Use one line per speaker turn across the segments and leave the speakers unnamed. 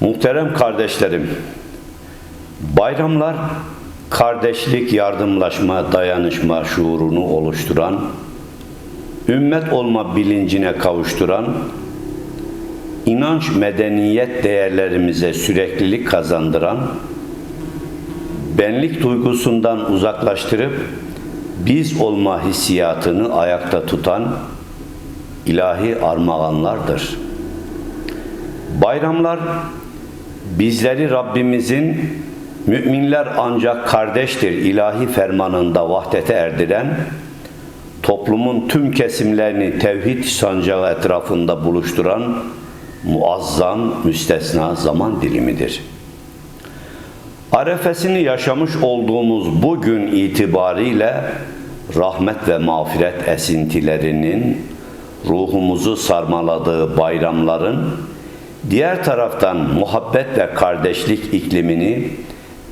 Muhterem kardeşlerim, bayramlar kardeşlik, yardımlaşma, dayanışma şuurunu oluşturan, ümmet olma bilincine kavuşturan, inanç, medeniyet değerlerimize süreklilik kazandıran, benlik duygusundan uzaklaştırıp biz olma hissiyatını ayakta tutan ilahi armağanlardır. Bayramlar bizleri Rabbimizin müminler ancak kardeştir ilahi fermanında vahdete erdiren, toplumun tüm kesimlerini tevhid sancağı etrafında buluşturan muazzam müstesna zaman dilimidir. Arefesini yaşamış olduğumuz bugün itibariyle rahmet ve mağfiret esintilerinin ruhumuzu sarmaladığı bayramların diğer taraftan muhabbet ve kardeşlik iklimini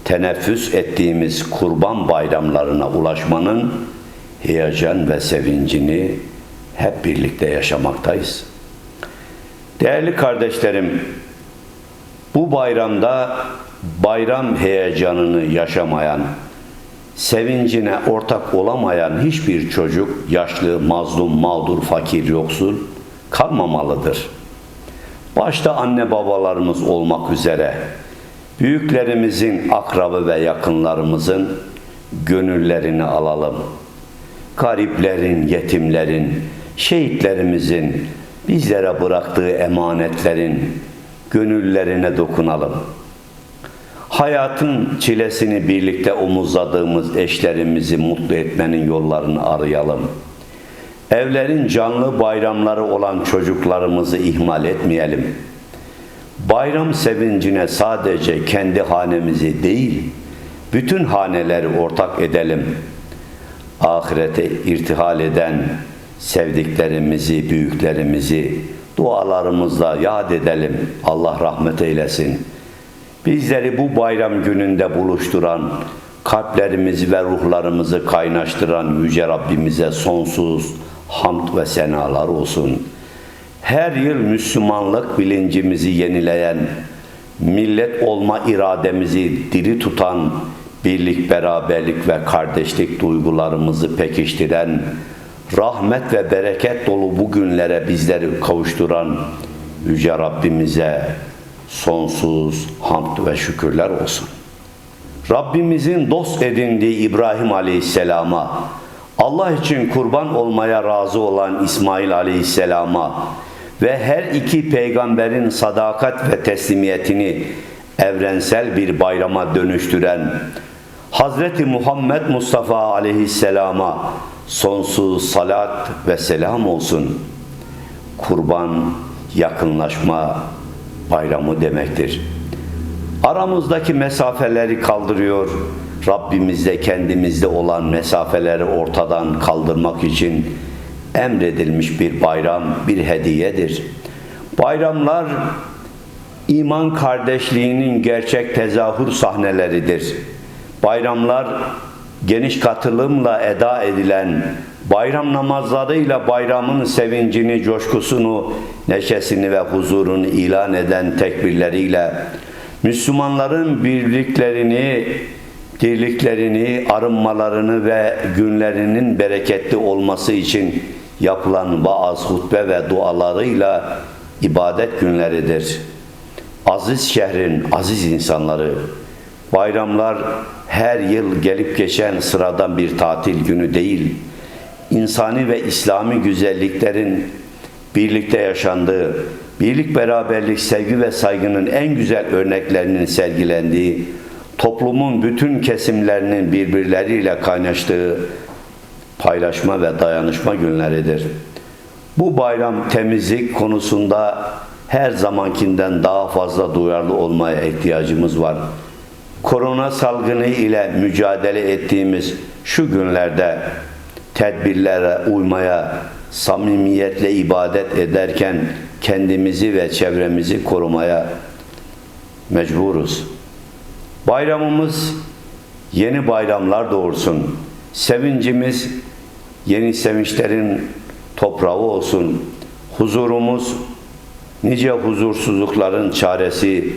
teneffüs ettiğimiz kurban bayramlarına ulaşmanın heyecan ve sevincini hep birlikte yaşamaktayız. Değerli kardeşlerim, bu bayramda bayram heyecanını yaşamayan, sevincine ortak olamayan hiçbir çocuk, yaşlı, mazlum, mağdur, fakir, yoksul kalmamalıdır. Başta anne babalarımız olmak üzere büyüklerimizin, akrabı ve yakınlarımızın gönüllerini alalım. Gariplerin, yetimlerin, şehitlerimizin bizlere bıraktığı emanetlerin gönüllerine dokunalım. Hayatın çilesini birlikte omuzladığımız eşlerimizi mutlu etmenin yollarını arayalım. Evlerin canlı bayramları olan çocuklarımızı ihmal etmeyelim. Bayram sevincine sadece kendi hanemizi değil, bütün haneleri ortak edelim. Ahirete irtihal eden sevdiklerimizi, büyüklerimizi dualarımızla yad edelim. Allah rahmet eylesin. Bizleri bu bayram gününde buluşturan, kalplerimizi ve ruhlarımızı kaynaştıran Yüce Rabbimize sonsuz hamd ve senalar olsun. Her yıl Müslümanlık bilincimizi yenileyen, millet olma irademizi diri tutan, birlik, beraberlik ve kardeşlik duygularımızı pekiştiren, rahmet ve bereket dolu bu günlere bizleri kavuşturan Yüce Rabbimize sonsuz hamd ve şükürler olsun. Rabbimizin dost edindiği İbrahim Aleyhisselam'a, Allah için kurban olmaya razı olan İsmail Aleyhisselam'a ve her iki peygamberin sadakat ve teslimiyetini evrensel bir bayrama dönüştüren Hazreti Muhammed Mustafa Aleyhisselam'a sonsuz salat ve selam olsun. Kurban yakınlaşma bayramı demektir. Aramızdaki mesafeleri kaldırıyor. Rabbimizde kendimizde olan mesafeleri ortadan kaldırmak için emredilmiş bir bayram, bir hediyedir. Bayramlar iman kardeşliğinin gerçek tezahür sahneleridir. Bayramlar geniş katılımla eda edilen bayram namazlarıyla bayramın sevincini, coşkusunu, neşesini ve huzurunu ilan eden tekbirleriyle Müslümanların birliklerini, dirliklerini, arınmalarını ve günlerinin bereketli olması için yapılan vaaz, hutbe ve dualarıyla ibadet günleridir. Aziz şehrin aziz insanları, bayramlar her yıl gelip geçen sıradan bir tatil günü değil, insani ve İslami güzelliklerin birlikte yaşandığı, birlik, beraberlik, sevgi ve saygının en güzel örneklerinin sergilendiği, toplumun bütün kesimlerinin birbirleriyle kaynaştığı paylaşma ve dayanışma günleridir. Bu bayram temizlik konusunda her zamankinden daha fazla duyarlı olmaya ihtiyacımız var. Korona salgını ile mücadele ettiğimiz şu günlerde tedbirlere uymaya, samimiyetle ibadet ederken kendimizi ve çevremizi korumaya mecburuz. Bayramımız yeni bayramlar doğursun. Sevincimiz yeni sevinçlerin toprağı olsun. Huzurumuz nice huzursuzlukların çaresi,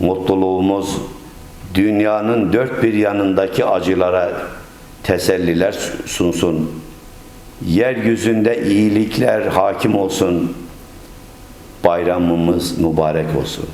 mutluluğumuz dünyanın dört bir yanındaki acılara teselliler sunsun. Yeryüzünde iyilikler hakim olsun. Bayramımız mübarek olsun.